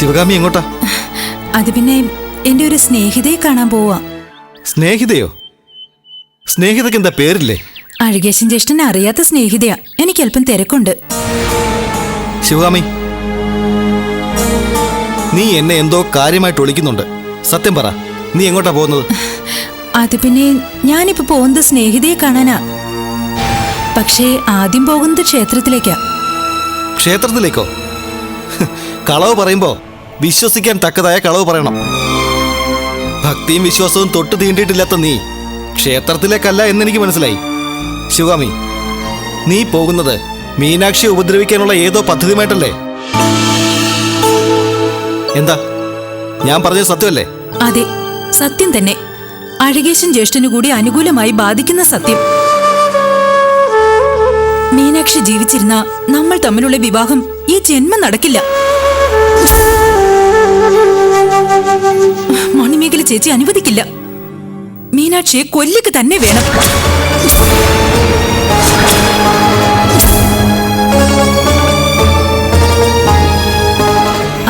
ശിവകാമി എങ്ങോട്ടാ? അത് പിന്നെ എന്റെ ഒരു സ്നേഹിതയെ കാണാൻ പോവാ. സ്നേഹിതയോ? സ്നേഹിതക്ക് എന്താ പേരില്ലേ? അഴുകേശൻ ജ്യേഷ്ഠനെ അറിയാത്ത സ്നേഹിതയാ. എനിക്ക് അല്പം തിരക്കുണ്ട്. ശിവകാമി നീ എന്നെ എന്തോ കാര്യമായിട്ട് ഒളിക്കുന്നുണ്ട് സത്യം പറ നീ എങ്ങോട്ടാ പോകുന്നത്? അത് പിന്നെ ഞാനിപ്പോ പോകുന്നത് സ്നേഹിതയെ കാണാനാ. പക്ഷേ ആദ്യം പോകുന്നത് ക്ഷേത്രത്തിലേക്കാ. ക്ഷേത്രത്തിലേക്കോ? കളവ് പറയുമ്പോ വിശ്വസിക്കാൻ തക്കതായ കളവ് പറയണം. ഭക്തിയും വിശ്വാസവും തൊട്ട് തീണ്ടിയിട്ടില്ലാത്ത നീ ക്ഷേത്രത്തിലേക്കല്ല എന്നെനിക്ക് മനസ്സിലായി. ശിവകാമി നീ പോകുന്നത് മീനാക്ഷിയെ ഉപദ്രവിക്കാനുള്ള ഏതോ പദ്ധതിയുമായിട്ടല്ലേ? എന്താ? ഞാൻ പറഞ്ഞത് സത്യമല്ലേ? അതെ സത്യം തന്നെ. അഴകേശൻ ജ്യേഷ്ഠനു കൂടി അനുകൂലമായി ബാധിക്കുന്ന സത്യം. മീനാക്ഷി ജീവിച്ചിരുന്ന നമ്മൾ തമ്മിലുള്ള വിവാഹം ഈ ജന്മം നടക്കില്ല. മണിമേഖല ചേച്ചി അനുവദിക്കില്ല. മീനാക്ഷിയെ കൊല്ലുക തന്നെ വേണം.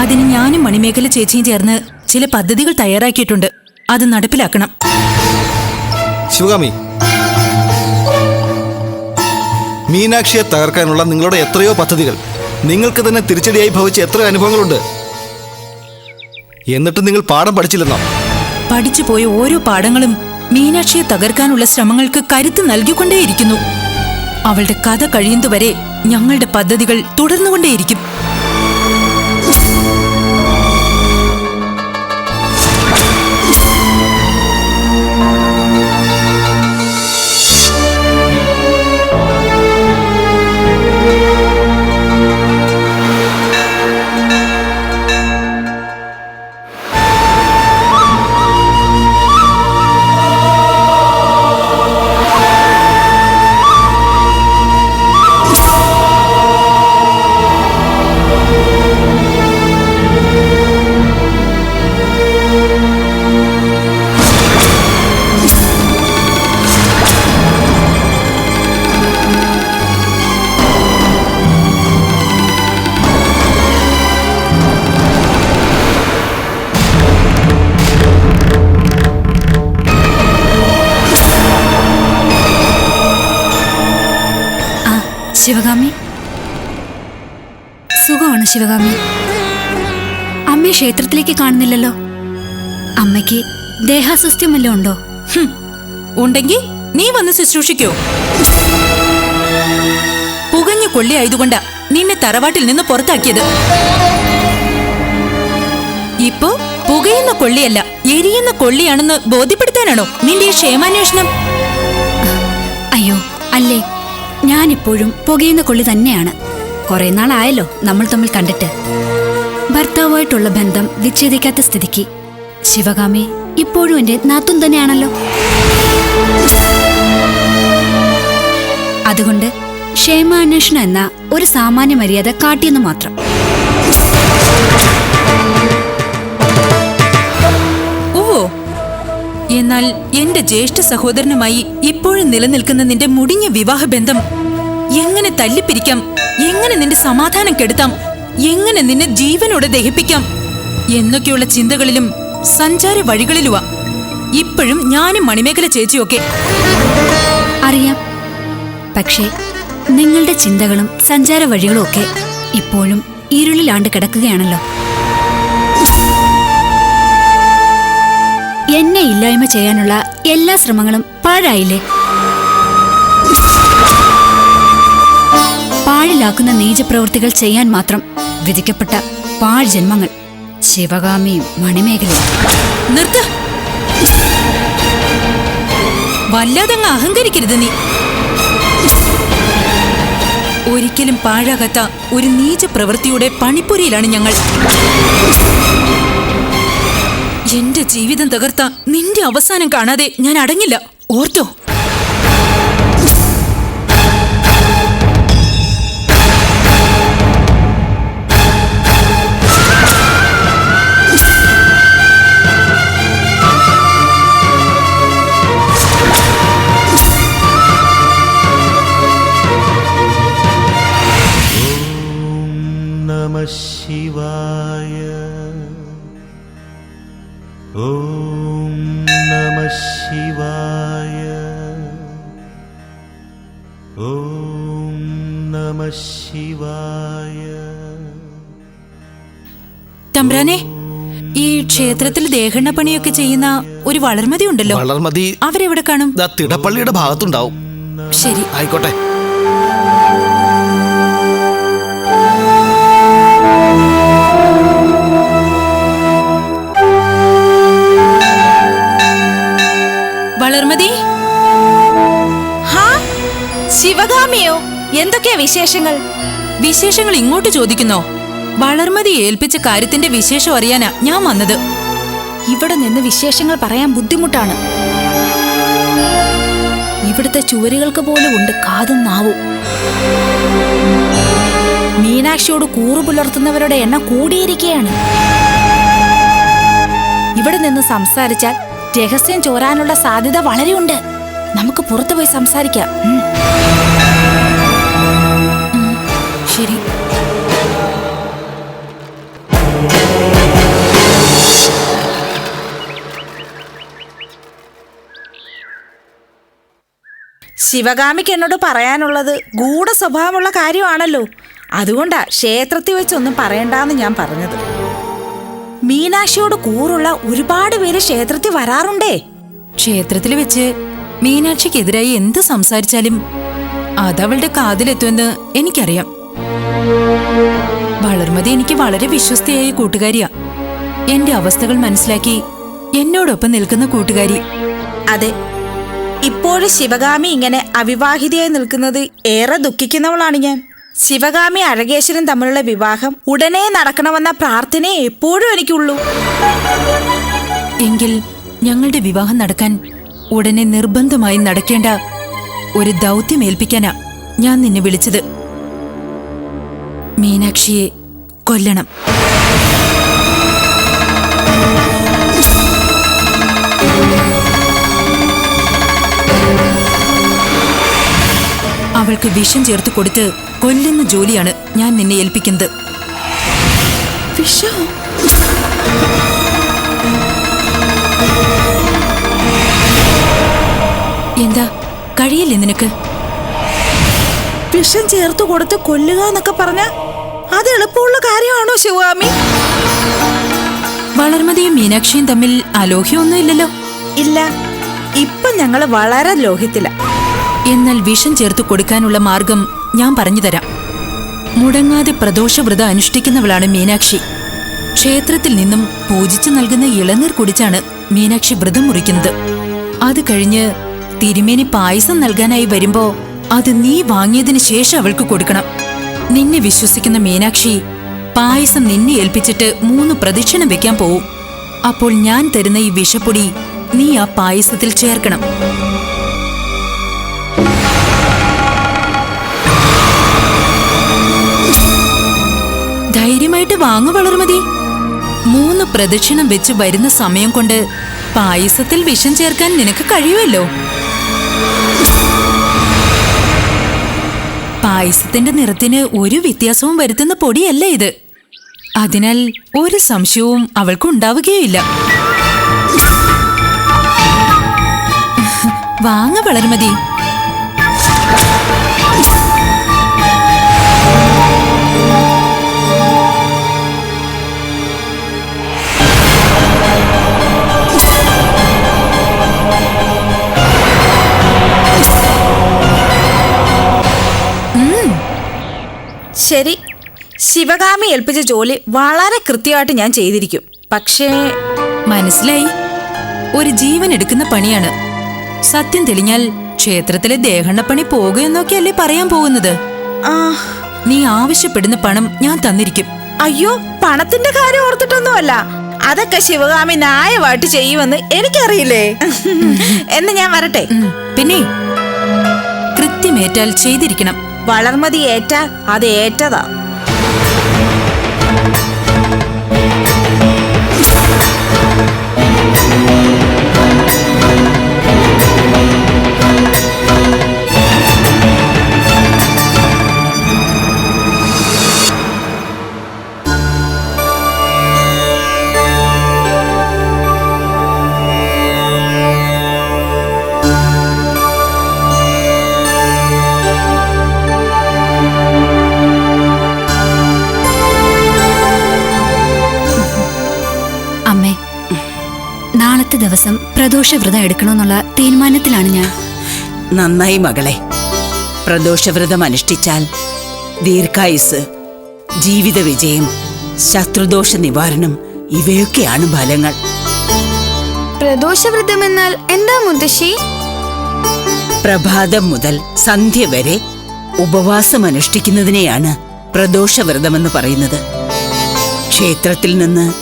അതിന് ഞാനും മണിമേഖല ചേച്ചിയും ചേർന്ന് ചില പദ്ധതികൾ തയ്യാറാക്കിയിട്ടുണ്ട്. അത് നടപ്പിലാക്കണം. ശിവകാമി മീനാക്ഷിയെ തകർക്കാനുള്ള നിങ്ങളുടെ എത്രയോ പദ്ധതികൾ. നിങ്ങൾക്ക് തന്നെ തിരിച്ചടിയായി ഭവിച്ച എത്ര അനുഭവങ്ങളുണ്ട്? എന്നിട്ട് നിങ്ങൾ പാഠം പഠിച്ചില്ലെന്നോ? പഠിച്ചു പോയ ഓരോ പാഠങ്ങളും മീനാക്ഷിയെ തകർക്കാനുള്ള ശ്രമങ്ങൾക്ക് കരുത്ത് നൽകിക്കൊണ്ടേയിരിക്കുന്നു. അവളുടെ കഥ കഴിയുന്നതുവരെ ഞങ്ങളുടെ പദ്ധതികൾ തുടർന്നുകൊണ്ടേയിരിക്കും. ശിവകാമി. സുഖമാണ് ശിവകാമി. അമ്മയെ ക്ഷേത്രത്തിലേക്ക് കാണുന്നില്ലല്ലോ. അമ്മയ്ക്ക് ദേഹാസ്വസ്ഥ്യം വല്ലതും ഉണ്ടോ ഉണ്ടെങ്കിൽ നീ വന്ന് ശുശ്രൂഷിക്കോ. പുകഞ്ഞു കൊള്ളിയായതുകൊണ്ടാ നിന്നെ തറവാട്ടിൽ നിന്ന് പുറത്താക്കിയത്. ഇപ്പോ പുകയുന്ന കൊള്ളിയല്ല എരിയുന്ന കൊള്ളിയാണെന്ന് ബോധ്യപ്പെടുത്താനാണോ നിന്റെ ഈ ക്ഷേമാന്വേഷണം? അയ്യോ അല്ലേ? ഞാനിപ്പോഴും പുകയുന്ന കൊള്ളി തന്നെയാണ്. കുറെ നാളായല്ലോ നമ്മൾ തമ്മിൽ കണ്ടിട്ട്. ഭർത്താവുമായിട്ടുള്ള ബന്ധം വിച്ഛേദിക്കാത്ത സ്ഥിതിക്ക്. ശിവകാമി ഇപ്പോഴും എന്റെ നാത്തും തന്നെയാണല്ലോ. അതുകൊണ്ട് ക്ഷേമാന്വേഷണം എന്ന ഒരു സാമാന്യ മര്യാദ കാട്ടിയെന്ന് മാത്രം. എന്നാൽ എന്റെ ജ്യേഷ്ഠ സഹോദരനുമായി ഇപ്പോഴും നിലനിൽക്കുന്ന നിന്റെ മുടിഞ്ഞ വിവാഹബന്ധം എങ്ങനെ തല്ലിപ്പിരിക്കാം? എങ്ങനെ നിന്റെ സമാധാനം കെടുത്താം? എങ്ങനെ നിന്നെ ജീവനോടെ ദഹിപ്പിക്കാം? എന്നൊക്കെയുള്ള ചിന്തകളിലും സഞ്ചാര വഴികളിലുവാ. ഇപ്പോഴും ഞാനും മണിമേഖല ചേച്ചിയൊക്കെ. അറിയാം. പക്ഷേ നിങ്ങളുടെ ചിന്തകളും സഞ്ചാര വഴികളും ഒക്കെ ഇപ്പോഴും ഇരുളിലാണ്ട് കിടക്കുകയാണല്ലോ. എന്നെ ഇല്ലായ്മ ചെയ്യാനുള്ള എല്ലാ ശ്രമങ്ങളും പാഴായില്ലേ? പാഴിലാക്കുന്ന നീചപ്രവൃത്തികൾ ചെയ്യാൻ മാത്രം വിധിക്കപ്പെട്ട പാഴ് ജന്മങ്ങൾ ശിവകാമിയും മണിമേഖലയും നിർത്ത! വല്ലാതങ്ങ് അഹങ്കരിക്കരുത് നീ. ഒരിക്കലും പാഴാകാത്ത ഒരു നീച പ്രവൃത്തിയുടെ പണിപ്പുരയിലാണ് ഞങ്ങൾ. എന്റെ ജീവിതം തകർത്ത നിന്റെ അവസാനം കാണാതെ ഞാൻ അടങ്ങില്ല. ഓർത്തോ? ദേഹണ്ണ പണിയൊക്കെ ചെയ്യുന്ന ഒരു വളർമതി ഉണ്ടല്ലോ. വളർമതി അവരെവിടെ കാണും? ദാ തിടപ്പള്ളിയുടെ ഭാഗത്തുണ്ടാവും. ശരി. ആയിക്കോട്ടെ. വളർമതി? ഹാ? ശിവഗാമിയോ? എന്തൊക്കെയാ വിശേഷങ്ങൾ? വിശേഷങ്ങൾ ഇങ്ങോട്ട് ചോദിക്കുന്നോ? വളർമതി ഏൽപ്പിച്ച കാര്യത്തിന്റെ വിശേഷം അറിയാനാ ഞാൻ വന്നത്. ഇവിടെ നിന്ന് വിശേഷങ്ങൾ പറയാൻ ബുദ്ധിമുട്ടാണ്. ഇവിടുത്തെ ചുവരുകൾക്ക് പോലും ഉണ്ട് കാതും നാവും. മീനാക്ഷിയോട് കൂറു പുലർത്തുന്നവരുടെ എണ്ണം കൂടിയിരിക്കുകയാണ്. ഇവിടെ നിന്ന് സംസാരിച്ചാൽ രഹസ്യം ചോരാനുള്ള സാധ്യത വളരെയുണ്ട്. നമുക്ക് പുറത്തു പോയി സംസാരിക്കാം. ശരി. ശിവഗാമിക്ക് എന്നോട് പറയാനുള്ളത് ഗൂഢ സ്വഭാവമുള്ള കാര്യമാണല്ലോ. അതുകൊണ്ടാ ക്ഷേത്രത്തിൽ വെച്ചൊന്നും പറയണ്ടെന്ന് ഞാൻ പറഞ്ഞത്. മീനാക്ഷിയോട് കൂറുള്ള ഒരുപാട് പേര് ക്ഷേത്രത്തിൽ വരാറുണ്ടേ. ക്ഷേത്രത്തിൽ വെച്ച് മീനാക്ഷിക്കെതിരായി എന്ത് സംസാരിച്ചാലും അതവളുടെ കാതിലെത്തുമെന്ന് എനിക്കറിയാം. വളർമതി എനിക്ക് വളരെ വിശ്വസ്തയായ കൂട്ടുകാരിയാ. എന്റെ അവസ്ഥകൾ മനസ്സിലാക്കി എന്നോടൊപ്പം നിൽക്കുന്ന കൂട്ടുകാരി. അതെ ഇപ്പോഴും ശിവഗാമി ഇങ്ങനെ അവിവാഹിതയായി നിൽക്കുന്നത് ഏറെ ദുഃഖിക്കുന്നവളാണ് ഞാൻ. ശിവഗാമി അഴകേശ്വരൻ തമ്മിലുള്ള വിവാഹം ഉടനെ നടക്കണമെന്ന പ്രാർത്ഥനയെ എപ്പോഴും എനിക്കുള്ളൂ. എങ്കിൽ ഞങ്ങളുടെ വിവാഹം നടക്കാൻ ഉടനെ നിർബന്ധമായി നടക്കേണ്ട ഒരു ദൗത്യം ഏൽപ്പിക്കാനാ ഞാൻ നിന്നെ വിളിച്ചത്. മീനാക്ഷിയെ കൊല്ലണം. അവൾക്ക് വിഷം ചേർത്ത് കൊടുത്ത് കൊല്ലുന്ന ജോലിയാണ് ഞാൻ നിന്നെ ഏൽപ്പിക്കുന്നത്. വിഷോ? എന്താ? കഴിയില്ലേ നിനക്ക്? വിഷം ചേർത്ത് കൊടുത്ത് കൊല്ലുക എന്നൊക്കെ പറഞ്ഞ അത് എളുപ്പമുള്ള കാര്യമാണോ ശിവാമി? വളർമതിയും മീനാക്ഷിയും തമ്മിൽ അലോഹ്യമൊന്നുമില്ലല്ലോ ഇല്ല. ഇപ്പൊ ഞങ്ങൾ വളരെ ലോഹിത്തില എന്നാൽ വിഷം ചേർത്ത് കൊടുക്കാനുള്ള മാർഗം ഞാൻ പറഞ്ഞുതരാം മുടങ്ങാതെ പ്രദോഷവ്രതം അനുഷ്ഠിക്കുന്നവളാണ് മീനാക്ഷി. ക്ഷേത്രത്തിൽ നിന്നും പൂജിച്ചു നൽകുന്ന ഇളനീർ കുടിച്ചാണ് മീനാക്ഷി വ്രതം മുറിക്കുന്നത്. അത് കഴിഞ്ഞ് തിരുമേനി പായസം നൽകാനായി വരുമ്പോ അത് നീ വാങ്ങിയതിന് ശേഷം അവൾക്ക് കൊടുക്കണം. നിന്നെ വിശ്വസിക്കുന്ന മീനാക്ഷി പായസം നിന്നെ ഏൽപ്പിച്ചിട്ട് മൂന്ന് പ്രദക്ഷിണം വെക്കാൻ പോവും. അപ്പോൾ ഞാൻ തരുന്ന ഈ വിഷപ്പൊടി നീ ആ പായസത്തിൽ ചേർക്കണം. ധൈര്യമായിട്ട് വാങ്ങു വളർമതി. മൂന്ന് പ്രദക്ഷിണം വെച്ച് വരുന്ന സമയം കൊണ്ട് പായസത്തിൽ വിഷം ചേർക്കാൻ നിനക്ക് കഴിയുമല്ലോ. പായസത്തിന്റെ നിറത്തിന് ഒരു വ്യത്യാസവും വരുത്തുന്ന പൊടിയല്ല ഇത്. അതിനാൽ ഒരു സംശയവും അവൾക്ക് ഉണ്ടാവുകയില്ല വാങ്ങ വളർമതി. ശരി. ശിവകാമി ഏൽപ്പിച്ച ജോലി വളരെ കൃത്യമായിട്ട് ഞാൻ ചെയ്തിരിക്കും. പക്ഷേ മനസ്സിലായി? ഒരു ജീവൻ എടുക്കുന്ന പണിയാണ്. സത്യം തെളിഞ്ഞാൽ ക്ഷേത്രത്തിലെ ദേഹണ്ണപ്പണി പോകുമെന്നൊക്കെയല്ലേ പറയാൻ പോകുന്നത്? ആ. നീ ആവശ്യപ്പെടുന്ന പണം ഞാൻ തന്നിരിക്കും. അയ്യോ പണത്തിന്റെ കാര്യം ഓർത്തിട്ടൊന്നുമല്ല. അതൊക്കെ ശിവകാമി ന്യായമായിട്ട് ചെയ്യുമെന്ന് എനിക്കറിയില്ലേ? എന്ന് ഞാൻ വരട്ടെ. പിന്നെ കൃത്യമേറ്റാൽ ചെയ്തിരിക്കണം. വളർമതി ഏറ്റാൽ അത് ഏറ്റതാ. ദിവസം പ്രദോഷ വ്രതം എടുക്കണമെന്നുള്ള തീരുമാനത്തിലാണ് ഞാൻ. നന്നായി മകളെ. പ്രദോഷവ്രതം അനുഷ്ഠിച്ചാൽ ദീർഘായുസ് ജീവിത വിജയം ശത്രുദോഷ നിവാരണം ഇവയൊക്കെയാണ് ഫലങ്ങൾ. പ്രദോഷവ്രതം എന്നാൽ എന്താ മുത്തശ്ശി? പ്രഭാതം മുതൽ സന്ധ്യ വരെ ഉപവാസം അനുഷ്ഠിക്കുന്നതിനെയാണ് പ്രദോഷവ്രതമെന്ന് പറയുന്നത്. ക്ഷേത്രത്തിൽ നിന്ന്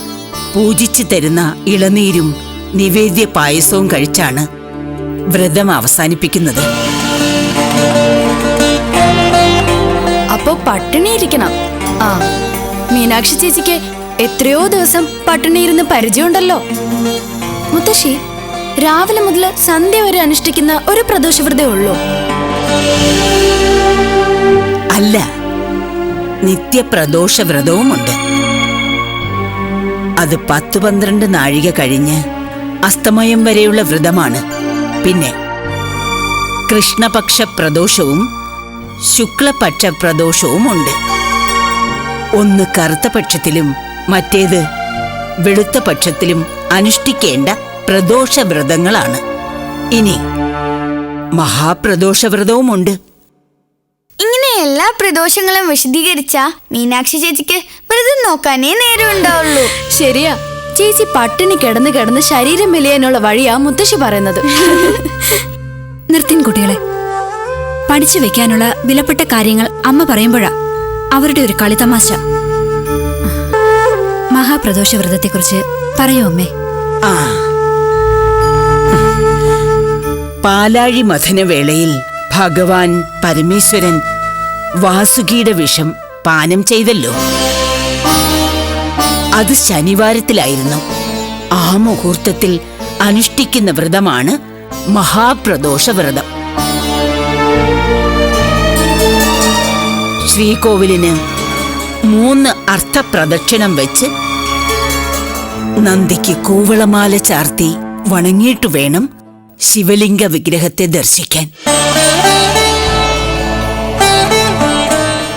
പൂജിച്ചു തരുന്ന ഇളനീരും നിവേദ്യ പായസവും കഴിച്ചാണ് വ്രതം അവസാനിപ്പിക്കുന്നത്. അപ്പോ പട്ടിണിയിരിക്കണം. ആ മീനാക്ഷി ചേച്ചിക്ക് എത്രയോ ദിവസം പട്ടിണിയിരുന്ന് പരിചയമുണ്ടല്ലോ. മുത്തശ്ശി രാവിലെ മുതൽ സന്ധ്യ വരെ അനുഷ്ഠിക്കുന്ന ഒരു പ്രദോഷവ്രതേ ഉള്ളൂ. അല്ല നിത്യപ്രദോഷവ്രതവുമുണ്ട്. അത് പത്ത് പന്ത്രണ്ട് നാഴിക കഴിഞ്ഞ് അസ്തമയം വരെയുള്ള വ്രതമാണ്. പിന്നെ കൃഷ്ണപക്ഷ പ്രദോഷവും ശുക്ലപക്ഷ പ്രദോഷവും ഉണ്ട് ഒന്ന് കറുത്ത പക്ഷത്തിലും മറ്റേത് വെളുത്ത പക്ഷത്തിലും അനുഷ്ഠിക്കേണ്ട പ്രദോഷ വ്രതങ്ങളാണ് ഇനി മഹാപ്രദോഷവ്രതവുമുണ്ട്. ഇങ്ങനെ എല്ലാ പ്രദോഷങ്ങളും വിശദീകരിച്ച മീനാക്ഷി ചേച്ചിക്ക് വ്രതം നോക്കാനേ നേരം ഉണ്ടാവുള്ളൂ ശരിയാ. ചേച്ചി പട്ടിണി കിടന്ന് കിടന്ന് ശരീരം മെലിയാനുള്ള വഴിയാ മുത്തശ്ശി പറയുന്നത്. നിർത്തിൻ കുട്ടികളെ. പഠിച്ചു വെക്കാനുള്ള വിലപ്പെട്ട കാര്യങ്ങൾ അമ്മ പറയുമ്പോഴാ അവരുടെ ഒരു കളിതമാശ മഹാപ്രദോഷ വ്രതത്തെക്കുറിച്ച് പറയൂ അമ്മേ. ആ. പാലാഴി മഥനവേളയിൽ ഭഗവാൻ പരമേശ്വരൻ വാസുകിയുടെ വിഷം പാനം ചെയ്തല്ലോ. അത് ശനിവാരത്തിലായിരുന്നു. ആ മുഹൂർത്തത്തിൽ അനുഷ്ഠിക്കുന്ന വ്രതമാണ് മഹാപ്രദോഷ വ്രതം ശ്രീകോവിലിന് മൂന്ന് അർത്ഥപ്രദക്ഷിണം വെച്ച് നന്ദിക്ക് കൂവളമാല ചാർത്തി വണങ്ങിയിട്ടു വേണം ശിവലിംഗ വിഗ്രഹത്തെ ദർശിക്കാൻ.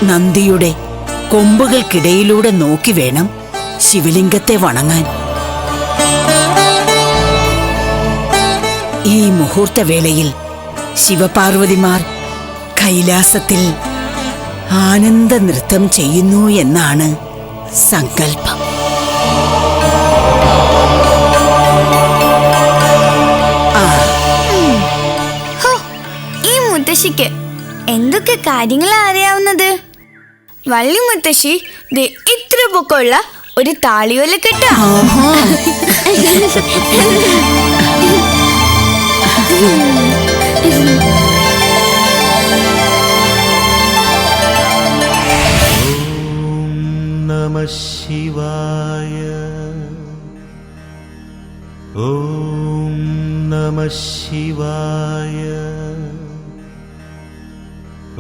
നന്ദിയുടെ കൊമ്പുകൾക്കിടയിലൂടെ നോക്കി വേണം ശിവലിംഗത്തെ വണങ്ങാൻ. ഈ മുഹൂർത്തവേളയിൽ ശിവപാർവതിമാർ കൈലാസത്തിൽ ആനന്ദ നൃത്തം ചെയ്യുന്നു എന്നാണ് സങ്കല്പം. മുത്തശ്ശിക്ക് എന്തൊക്കെ കാര്യങ്ങളാ അറിയാവുന്നത്? വള്ളി മുത്തശ്ശി ഇത്ര പൊക്കമുള്ള ഒരു താളിയോല കെട്ടാ നമ ശിവായ. ഓം നമ ശിവായ.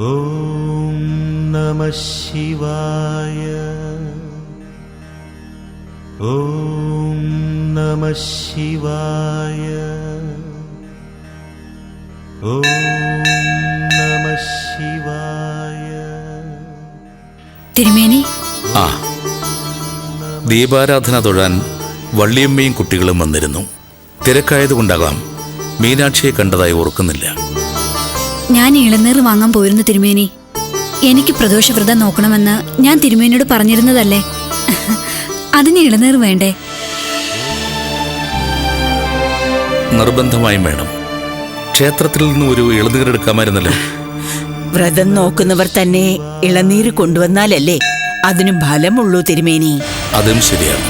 ഓം നമ ശിവായ. ഓം നമ ശിവായ. ഓം നമ ശിവായ. തിരുമേനി. ആ ദീപാരാധന തൊഴാൻ വള്ളിയമ്മയും കുട്ടികളും വന്നിരുന്നു. തിരക്കായതുകൊണ്ടാകാം മീനാക്ഷിയെ കണ്ടതായി ഓർക്കുന്നില്ല. ഞാൻ ഇളനീർ വാങ്ങാൻ പോയിരുന്നു തിരുമേനി. എനിക്ക് പ്രദോഷവ്രതം നോക്കണമെന്ന് ഞാൻ തിരുമേനിയോട് പറഞ്ഞിരുന്നതല്ലേ? അതിന് ഇളനീർ വേണ്ടേ? നിർബന്ധമായും വേണം. ക്ഷേത്രത്തിൽ നിന്ന് ഒരു ഇളനീർ എടുക്കാമായിരുന്നല്ലോ. വ്രതം നോക്കുന്നവർ തന്നെ ഇളനീര് കൊണ്ടുവന്നാലല്ലേ അതിന് ഫലമുള്ളൂ തിരുമേനി. അതും ശരിയാണ്.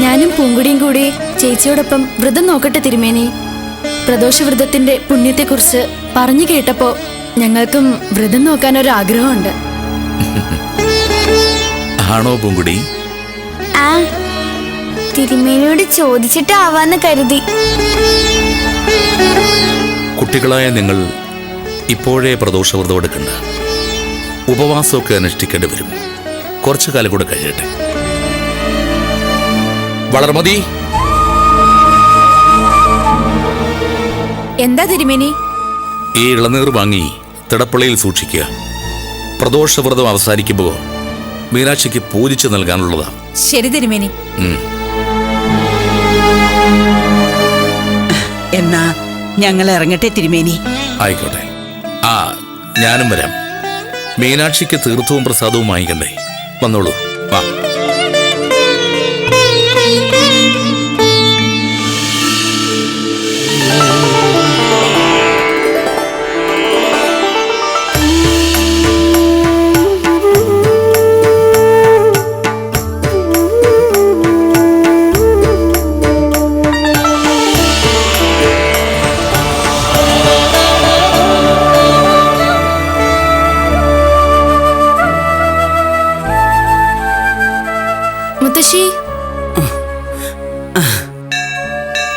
ഞാനും പൂങ്കുടിയും കൂടി ചേച്ചിയോടൊപ്പം വ്രതം നോക്കട്ടെ തിരുമേനി. പ്രദോഷവ്രതത്തിന്റെ പുണ്യത്തെക്കുറിച്ച് പറഞ്ഞു കേട്ടപ്പോ ഞങ്ങൾക്കും വ്രതം നോക്കാൻ ഒരു ആഗ്രഹമുണ്ട് ആണോ പൂങ്കുടി? ആ തിരുമേനിയോട് ചോദിച്ചിട്ടാവാന്ന് കരുതി. കുട്ടികളായ നിങ്ങൾ ഇപ്പോഴേ പ്രദോഷവ്രതം എടുക്കണ്ട. ഉപവാസമൊക്കെ അനുഷ്ഠിക്കേണ്ടി വരും. കുറച്ചു കാലം കൂടെ കഴിയട്ടെ. വളർമതി. എന്താ തിരുമേനി? ഈ ഇളനീർ വാങ്ങി തിടപ്പള്ളിയിൽ സൂക്ഷിക്കുക. പ്രദോഷവ്രതം അവസാനിക്കുമ്പോൾ മീനാക്ഷിക്ക് പൂജിച്ചു നൽകാനുള്ളതാണ്. ശരി തിരുമേനി. എന്നാ ഞങ്ങൾ ഇറങ്ങട്ടെ തിരുമേനി. ആയിക്കോട്ടെ. ആ ഞാനും വരാം. മീനാക്ഷിക്ക് തീർത്ഥവും പ്രസാദവും വാങ്ങിക്കണ്ടേ? വന്നോളൂ. വാ. മുത്തശ്ശി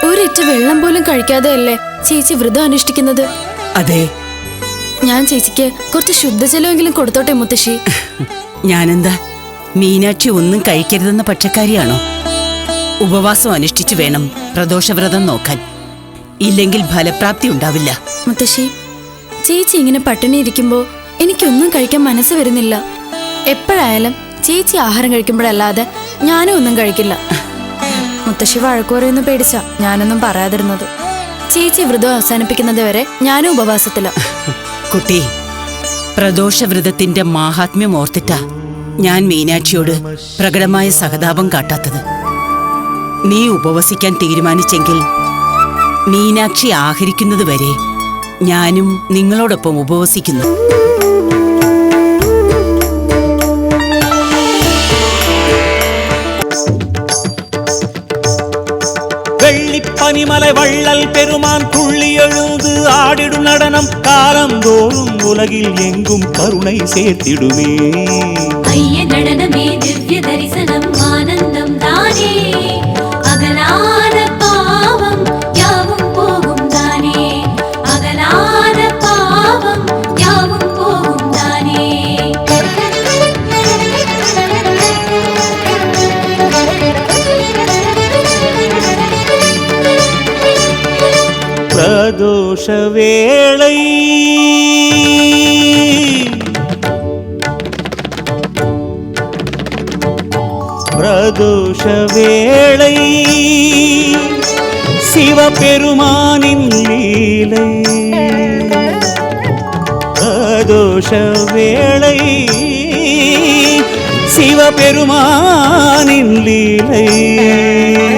ഒരിറ്റ വെള്ളം പോലും കഴിക്കാതെ അല്ലേ ചേച്ചി വ്രതം അനുഷ്ഠിക്കുന്നത്? അതെ. ഞാൻ ചേച്ചിക്ക് കുറച്ച് ശുദ്ധജലമെങ്കിലും കൊടുത്തോട്ടെ മുത്തശ്ശി? ഞാനെന്താ? മീനാക്ഷി ഒന്നും കഴിക്കരുതെന്ന പക്ഷക്കാരിയാണോ ഉപവാസം അനുഷ്ഠിച്ചു വേണം പ്രദോഷവ്രതം നോക്കാൻ. ഇല്ലെങ്കിൽ ഫലപ്രാപ്തി ഉണ്ടാവില്ല. മുത്തശ്ശി ചേച്ചി ഇങ്ങനെ പട്ടിണി ഇരിക്കുമ്പോ എനിക്കൊന്നും കഴിക്കാൻ മനസ്സ് വരുന്നില്ല. എപ്പോഴായാലും ചേച്ചി ആഹാരം കഴിക്കുമ്പോഴല്ലാതെ ഞാനും ഒന്നും കഴിക്കില്ല. മുത്തശ്ശി വഴക്കു പറയുന്ന പേടിച്ച. ഞാനൊന്നും പറയാതിരുന്നത്. ചേച്ചി വ്രതം അവസാനിപ്പിക്കുന്നത് വരെ ഞാനും ഉപവാസത്തില. കുട്ടി പ്രദോഷ വ്രതത്തിന്റെ മാഹാത്മ്യം ഓർത്തിട്ടാ ഞാൻ മീനാക്ഷിയോട് പ്രകടമായ സഹതാപം കാട്ടാത്തത്. നീ ഉപവസിക്കാൻ തീരുമാനിച്ചെങ്കിൽ മീനാക്ഷി ആഹരിക്കുന്നത് വരെ ഞാനും നിങ്ങളോടൊപ്പം ഉപവസിക്കുന്നു. பனிமலை வள்ளல் பெருமான் துள்ளி எழுந்து ஆடிடும் நடனம். காலந்தோறும் உலகில் எங்கும் கருணை சேர்த்திடுமே. பிரதோஷ வேளை. பிரதோஷ வேளை. சிவபெருமானின் லீலை. பிரதோஷ வேளை. சிவபெருமானின் லீலை.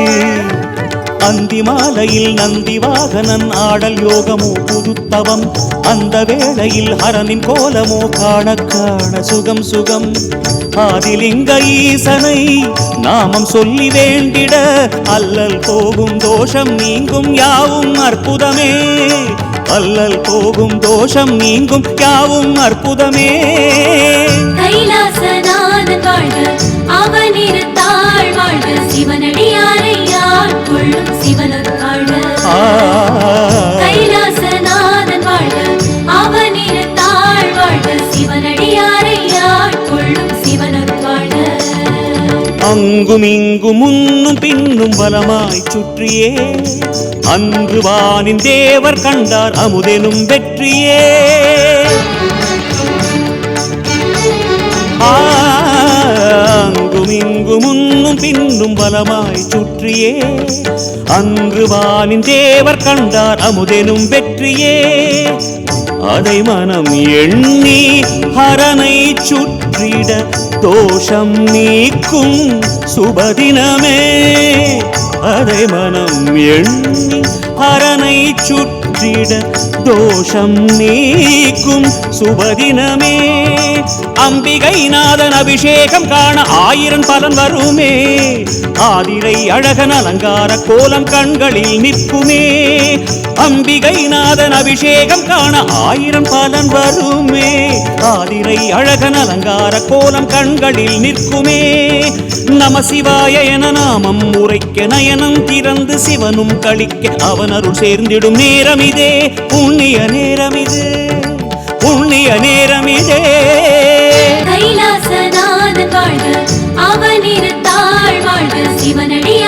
அந்தி மாலையில் நந்தி வாகனன் ஆடல் யோகமோ புதுத்தவம். அந்த வேளையில் ஹரனின் கோலமோ காண காண சுகம் சுகம். ஆதிலிங்க ஈசனை நாமம் சொல்லி வேண்டிட அல்லல் போகும் தோஷம் நீங்கும் யாவும் அற்புதமே. அல்லல் போகும் தோஷம் நீங்கும் யாவும் அற்புதமே. கைலாசனா கைலாசநாதன் வாழ்க அவன் இருத்தாள் வாழ்க சிவனடியாரை ஆட்கொள்ளும் சிவனொரு வாழ்க கைலாசநாதன் வாழ்க அவன் இருத்தாள் வாழ்க சிவனடியாரை ஆட்கொள்ளும் சிவனொரு வாழ்க அங்கும் இங்கும் முன்னும் பின்னும் பலமாய் சுற்றியே. அன்று வானின் தேவர் கண்டார் அமுதெனும் வெற்றியே. ஆ, முன்னும் பின்னும் பலமாய் சுற்றியே. அன்று வானின் தேவர் கண்டார் அமுதெனும் வெற்றியே. அதை மனம் எண்ணி ஹரனை சுற்றிட தோஷம் நீக்கும் சுபதினமே. அதை மனம் எண்ணி ஹரனை சுற்றி மாற்றிட தோஷம் நீக்கும் சுபதினமே. அம்பிகை நாதன் அபிஷேகம் காண ஆயிரம் பலன் வருமே. ஆதிரை அழகன் அலங்கார கோலம் கண்களில் நிற்குமே. அம்பிகை நாதன் அபிஷேகம் காண ஆயிரம் பலன் வருமே. ஆதிரை அழகன் அலங்கார கோலம் கண்களில் நிற்குமே. நம சிவாய என நாமம் உரைக்க நயனம் திறந்து சிவனும் கழிக்க அவனருள் சேர்ந்திடும் நேரமே. நேரமிதே புண்ணிய நேரமிதே புண்ணிய நேரமிதே. கைலாசநாதன் வாழ்க அவனிருத்தாள் வாழ்க சிவனடிய